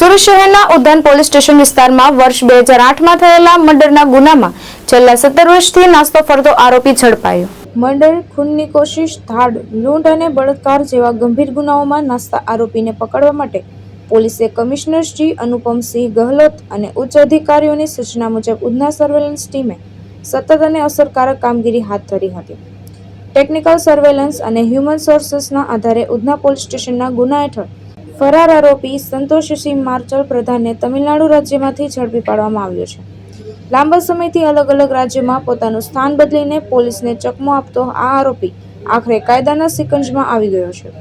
સુરત શહેરના ઉદ્યાન police station વિસ્તારમાં વર્ષ બે હજાર આઠમાં થયેલા મર્ડરના ગુનામાં છેલ્લા સત્તર વર્ષથી નાસ્તો ફરતો આરોપી ઝડપાયો. મર્ડર, ખૂનની કોશિશ, ધાડ, લૂંટ અને બળાત્કાર જેવા ગંભીર ગુનાઓમાં નાસ્તા આરોપીને પકડવા માટે પોલીસે કમિશનર શ્રી અનુપમસિંહ ગહલોત અને ઉચ્ચ અધિકારીઓની સૂચના મુજબ ઉધના સર્વેલન્સ ટીમે સતત અને અસરકારક કામગીરી હાથ ધરી હતી. ટેકનિકલ સર્વેલન્સ અને હ્યુમન સોર્સીસના આધારે ઉધના પોલીસ સ્ટેશનના ગુના હેઠળ ફરાર આરોપી સંતોષસિંહ માર્ચલ પ્રધાનને તમિલનાડુ રાજ્યમાંથી ઝડપી પાડવામાં આવ્યો છે. લાંબા સમયથી અલગ અલગ રાજ્યમાં પોતાનું સ્થાન બદલીને પોલીસને ચકમો આપતો આ આરોપી આખરે કાયદાના સિકંજમાં આવી ગયો છે.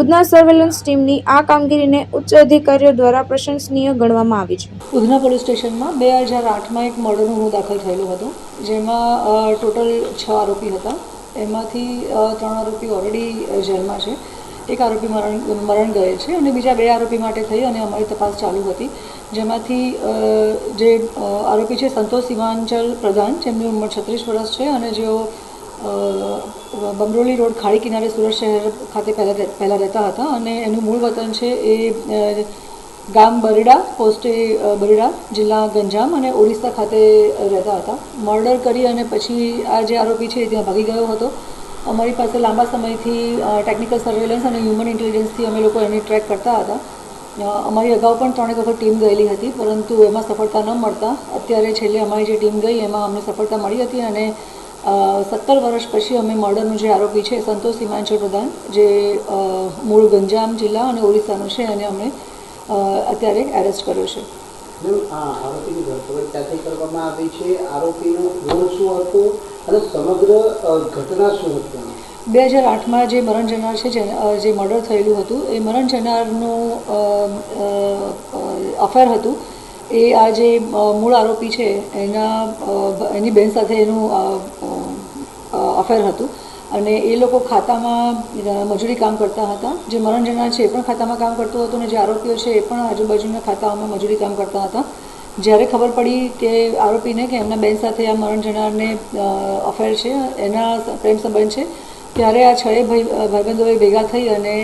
ઉધના સર્વેલન્સ ટીમની આ કામગીરીને ઉચ્ચ અધિકારીઓ દ્વારા પ્રશંસનીય ગણવામાં આવી છે. ઉધના પોલીસ સ્ટેશનમાં બે હજાર આઠમાં એક મર્ડરનો હું દાખલ થયેલો હતો, જેમાં ટોટલ છ આરોપી હતા. એમાંથી ત્રણ આરોપી ઓલરેડી જેલમાં છે. એક આરોપી મરણ મરણ ગયેલ છે અને બીજા બે આરોપી માટે થઈ અને અમારી તપાસ ચાલુ હતી. જેમાંથી જે આરોપી છે સંતોષ સીમાંચલ પ્રધાન, જેમની ઉંમર છત્રીસ વર્ષ છે અને જેઓ બમરોલી રોડ ખાડી કિનારે સુરત શહેર ખાતે પહેલાં પહેલાં રહેતા હતા અને એનું મૂળ વતન છે એ ગામ બરડા, પોસ્ટે બરડા જિલ્લા ગંજામ અને ઓડિશા ખાતે રહેતા હતા. મર્ડર કરી અને પછી આ જે આરોપી છે એ ત્યાં ભાગી ગયો હતો. અમારી પાસે લાંબા સમયથી ટેકનિકલ સર્વેલન્સ અને હ્યુમન ઇન્ટેલિજન્સથી અમે લોકો એની ટ્રેક કરતા હતા. અમારી અગાઉ પણ ત્રણેક વખત ટીમ ગયેલી હતી, પરંતુ એમાં સફળતા ન મળતા. અત્યારે છેલ્લે અમારી જે ટીમ ગઈ, એમાં અમને સફળતા મળી હતી અને સત્તર વર્ષ પછી અમે મર્ડરનો જે આરોપી છે, સંતોષ હિમાંચલ પ્રધાન, જે મૂળ ગંજામ જિલ્લા અને ઓરિસ્સાનો છે, એને અમે અત્યારે એરેસ્ટ કર્યો છે. આરોપીની કરવામાં આવી છે? આરોપીનો રોલ શું હતો? અને સમગ્ર ઘટના શું બે હજાર આઠમાં જે મરણ જનાર છે, જે મર્ડર થયેલું હતું, એ મરણ જનારનું અફેર હતું. એ આ જે મૂળ આરોપી છે, એના એની બેન સાથે એનું અફેર હતું. અને એ લોકો ખાતામાં મજૂરી કામ કરતા હતા. જે મરણ જનાર છે, એ પણ ખાતામાં કામ કરતો હતો અને જે આરોપીઓ છે, એ પણ આજુબાજુના ખાતાઓમાં મજૂરી કામ કરતા હતા. જ્યારે ખબર પડી કે આરોપીને કે એમના બેન સાથે આ મરણ જનારને અફેર છે, એના પ્રેમ સંબંધ છે, ત્યારે આ છએ ભાઈ ભાઈબંધોએ ભેગા થઈ અને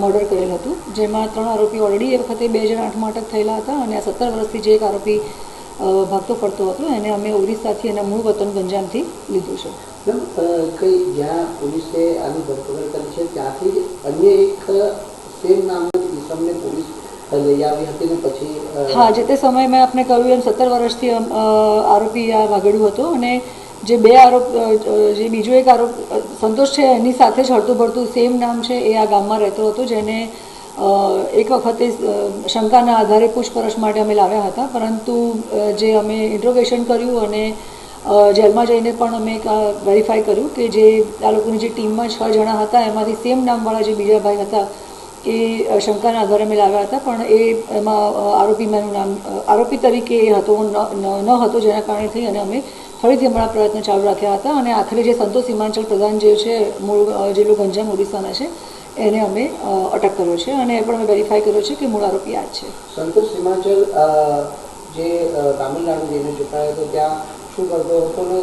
મર્ડર કરેલ હતું. જેમાં ત્રણ આરોપી ઓલરેડી એ વખતે બે હજાર આઠમાં અટક થયેલા હતા અને આ સત્તર વર્ષથી જે એક આરોપી ભાગતો પડતો હતો. એને અમે ઓરિસ્સાથી એના મૂળ વતન ગંજામથી લીધું છે. કઈ જ્યાં પોલીસે આની ધરપકડ કરી છે ત્યાંથી અન્ય એક સેમ નામના કિસમને પોલીસ લઈ આવી હતી ને પછી હા જે તે સમયે મેં આપને કહ્યું એમ સત્તર વર્ષથી આરોપી આ વાગડ્યું હતો અને જે બે આરોપ જે બીજો એક આરોપ સંતોષ છે એની સાથે જ હળતું ભળતું સેમ નામ છે એ આ ગામમાં રહેતો હતો જેને એક વખતે શંકાના આધારે પૂછપરછ માટે અમે લાવ્યા હતા, પરંતુ જે અમે ઇન્ટ્રોગેશન કર્યું અને જેલમાં જઈને પણ અમે વેરીફાઈ કર્યું કે જે આ લોકોની જે ટીમમાં છ જણા હતા, એમાંથી સેમ નામવાળા જે બીજા ભાઈ હતા, એ શંકાના આધારે અમે લાવ્યા હતા, પણ એ, એમાં આરોપી આરોપીમાંનું નામ આરોપી તરીકે એ હતો, ન હતો, જેના કારણે થઈ અને અમે ફરીથી હમણાં પ્રયત્ન ચાલુ રાખ્યા હતા અને આખરે જે સંતોષ હિમાંચલ પ્રધાન જે છે, મૂળ જિલ્લો ગંજામ ઓડિશાના છે એને અમે અટક કર્યો છે અને એ પણ અમે વેરીફાઈ કર્યો છે કે મૂળ આરોપી આ છે. સંતોષ હિમાચલ જે તામિલનાડુ જઈને ચૂંટાયો હતો ત્યાં શું કરતો હતો ને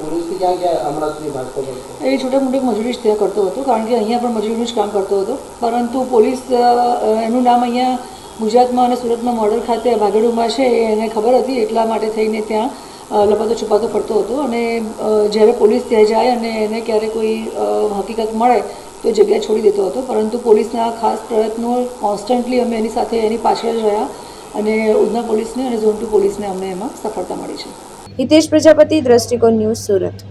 પોલીસથી ક્યાં ક્યાં હમણાં સુધી ભાગતો હતો? એ છોટા મોટી મજૂરી જ ત્યાં કરતો હતો કારણ કે અહીંયા પણ મજૂરીનું જ કામ કરતો હતો. પરંતુ પોલીસ એનું નામ અહીંયા ગુજરાતમાં અને સુરતમાં મોડલ ખાતે ભાગેડુમાં છે એને ખબર હતી એટલા માટે થઈને ત્યાં લપાતો છુપાતો ફરતો હતો. અને જ્યારે પોલીસ ત્યાં જાય અને એને ક્યારે કોઈ હકીકત મળે તો જગ્યા છોડી દેતો હતો. પરંતુ પોલીસના ખાસ પ્રયત્નો કોન્સ્ટન્ટલી અમે એની સાથે એની પાછળ જ રહ્યા અને ઉધના પોલીસને અને ઝોન ટુ પોલીસને અમને એમાં સફળતા મળી છે. હિતેશ પ્રજાપતિ, દ્રષ્ટિકોણ ન્યૂઝ સુરત.